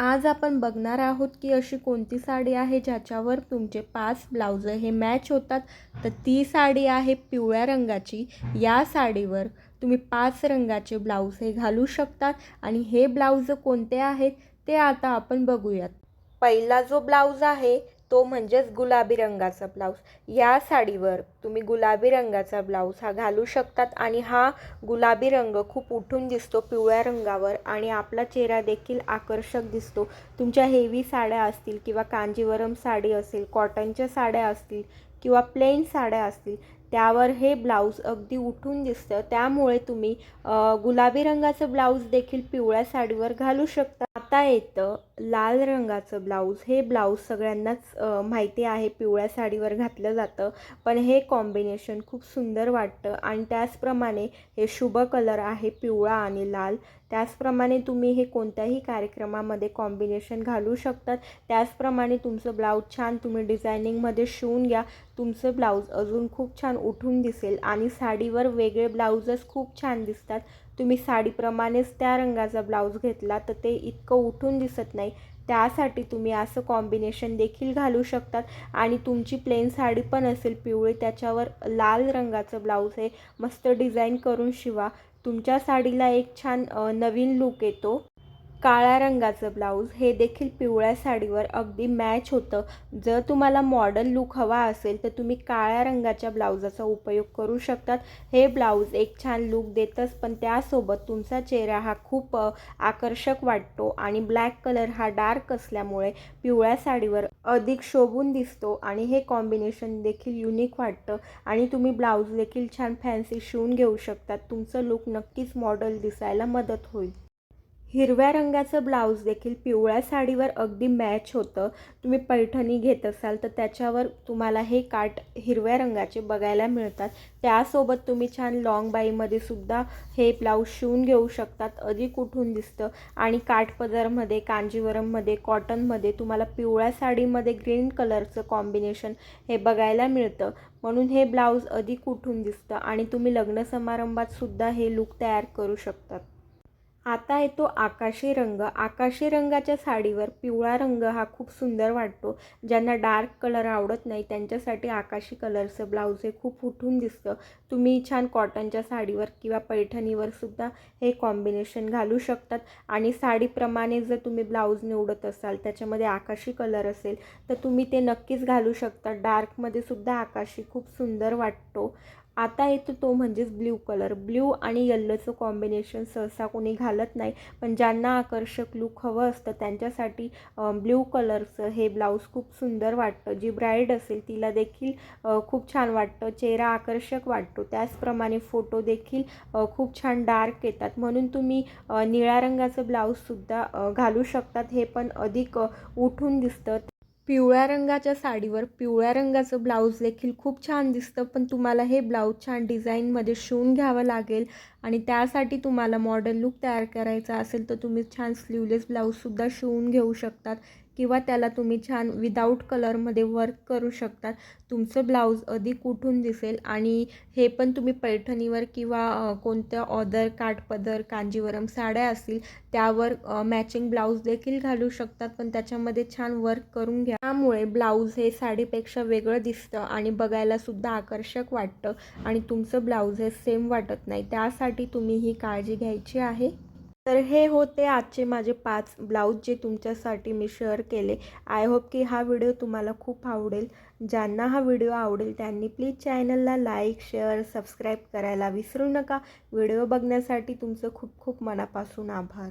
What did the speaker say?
आज आपण बघणार आहोत की अशी कोणती साडी आहे ज्याच्यावर तुमचे पाच ब्लाऊज हे मॅच होतात. तर ती साडी आहे पिवळ्या रंगाची. या साडीवर तुम्ही पाच रंगाचे ब्लाऊज हे घालू शकतात. आणि हे ब्लाऊज कोणते आहेत ते आता आपण बघूयात. पहिला जो ब्लाऊज आहे तो म्हणजेच गुलाबी रंगाचा ब्लाऊज. या साडीवर तुम्ही गुलाबी रंगाचा ब्लाऊज हा घालू शकतात आणि हा गुलाबी रंग खूप उठून दिसतो पिवळ्या रंगावर आणि आपला चेहरा देखील आकर्षक दिसतो. तुमच्या हेवी साड्या असतील किंवा कांजीवरम साडी असेल कॉटनच्या साड्या असतील किंवा प्लेन साड्या असतील त्यावर हे ब्लाऊज अगदी उठून दिसतं. त्यामुळे तुम्ही गुलाबी रंगाचं ब्लाऊज देखील पिवळ्या साडीवर घालू शकता. आता येतं लाल रंगाचं ब्लाऊज. हे ब्लाऊज सगळ्यांनाच माहिती आहे. पिवळ्या साडीवर घातलं जातं. पण हे कॉम्बिनेशन खूप सुंदर वाटतं. आणि त्याचप्रमाणे हे शुभ कलर आहे पिवळा आणि लाल. त्याचप्रमाणे तुम्ही हे कोणत्याही कार्यक्रमामध्ये कॉम्बिनेशन घालू शकतात. त्याचप्रमाणे तुमचं ब्लाऊज छान तुम्ही डिझायनिंगमध्ये शिवून घ्या. तुमचं ब्लाऊज अजून खूप छान उठून दिसेल. आणि साडीवर वेगळे ब्लाऊजच खूप छान दिसतात. तुम्ही साडीप्रमाणेच त्या रंगाचा ब्लाऊज घेतला तर ते इतकं उठून दिसत नाही. त्यासाठी तुम्ही असं कॉम्बिनेशन देखील घालू शकतात. आणि तुमची प्लेन साडी पण असेल पिवळी त्याच्यावर लाल रंगाचं ब्लाऊज हे मस्त डिझाईन करून शिवा. तुमच्या साडीला एक छान नवीन लूक येतो. काळ्या रंगाचं ब्लाऊज. हे देखील पिवळ्या साडीवर अगदी मॅच होतं. जर तुम्हाला मॉडल लुक हवा असेल तर तुम्ही काळ्या रंगाच्या ब्लाऊजाचा उपयोग करू शकतात. हे ब्लाऊज एक छान लूक देतच पण त्यासोबत तुमचा चेहरा हा खूप आकर्षक वाटतो आणि ब्लॅक कलर हा डार्क असल्यामुळे पिवळ्या साडीवर अधिक शोभून दिसतो आणि हे कॉम्बिनेशन देखील युनिक वाटतं. आणि तुम्ही ब्लाऊज देखील छान फॅन्सी शिवून घेऊ शकतात. तुमचं लूक नक्कीच मॉडल दिसायला मदत होईल. हिरव्या रंगाचं ब्लाऊज देखील पिवळ्या साडीवर अगदी मॅच होतं. तुम्ही पैठणी घेत असाल तर त्याच्यावर तुम्हाला हे काठ हिरव्या रंगाचे बघायला मिळतात. त्यासोबत तुम्ही छान लाँग बाईमध्ये सुद्धा हे ब्लाऊज शिवून घेऊ शकतात. अधिक उठून दिसतं. आणि काठपदरमध्ये कांजीवरममध्ये कॉटनमध्ये तुम्हाला पिवळ्या साडीमध्ये ग्रीन कलरचं कॉम्बिनेशन हे बघायला मिळतं. म्हणून हे ब्लाऊज अधिक उठून दिसतं. आणि तुम्ही लग्न समारंभात सुद्धा हे लूक तयार करू शकतात. आता येतो आकाशी रंग. आकाशी रंगाच्या साडीवर पिवळा रंग हा खूप सुंदर वाटतो. ज्यांना डार्क कलर आवडत नाही त्यांच्यासाठी आकाशी कलरचं ब्लाऊज हे खूप उठून दिसतं. तुम्ही छान कॉटनच्या साडीवर किंवा पैठणीवर सुद्धा हे कॉम्बिनेशन घालू शकतात. आणि साडीप्रमाणे जर तुम्ही ब्लाऊज निवडत असाल त्याच्यामध्ये आकाशी कलर असेल तर तुम्ही ते नक्कीच घालू शकता. डार्कमध्ये सुद्धा आकाशी खूप सुंदर वाटतो. आता येतो तो म्हणजेच ब्ल्यू कलर. ब्ल्यू आणि येल्लोचं कॉम्बिनेशन सहसा कोणी घालत नाही. पण ज्यांना आकर्षक लूक हवं असतं त्यांच्यासाठी ब्ल्यू कलरचं हे ब्लाऊज खूप सुंदर वाटतं. जी ब्राईड असेल तिला देखील खूप छान वाटतं. चेहरा आकर्षक वाटतो. त्याचप्रमाणे फोटो देखील खूप छान डार्क येतात. म्हणून तुम्ही निळ्या रंगाचं ब्लाऊजसुद्धा घालू शकतात. हे पण अधिक उठून दिसतं. पिवळ्या रंगाच्या साडीवर पिवळ्या रंगाचं ब्लाऊज देखील खूप छान दिसतं पण तुम्हाला हे ब्लाऊज छान डिझाईनमध्ये शिवून घ्यावं लागेल आणि त्यासाठी तुम्हाला मॉडल लुक तयार करायचा असेल तर तुम्ही छान स्लीवलेस ब्लाऊजसुद्धा शिवून घेऊ शकतात. किंवा त्याला तुम्ही छान विदाऊट कलरमध्ये वर्क करू शकतात तुमचं ब्लाऊज अधिक उठून दिसेल आणि हे पण तुम्ही पैठणीवर किंवा कोणत्या ऑदर काठपदर कांजीवरम साड्या असतील त्यावर मॅचिंग ब्लाऊज देखील घालू शकतात. पण त्याच्यामध्ये छान वर्क करून घ्या. त्यामुळे ब्लाऊज हे साडीपेक्षा वेगळं दिसतं आणि बघायला सुद्धा आकर्षक वाटतं आणि तुमचं ब्लाऊज हे सेम वाटत नाही. त्यासाठी तुम्ही ही काळजी घ्यायची आहे. तर हे होते आजचे माझे पाच ब्लाऊज जे तुमच्यासाठी मी शेअर केले. आय होप की हा व्हिडिओ तुम्हाला खूप आवडेल. ज्यांना हा व्हिडिओ आवडेल त्यांनी प्लीज चॅनलला लाईक शेअर सबस्क्राईब करायला विसरू नका. व्हिडिओ बघण्यासाठी तुमचं खूप खूप मनापासून आभार.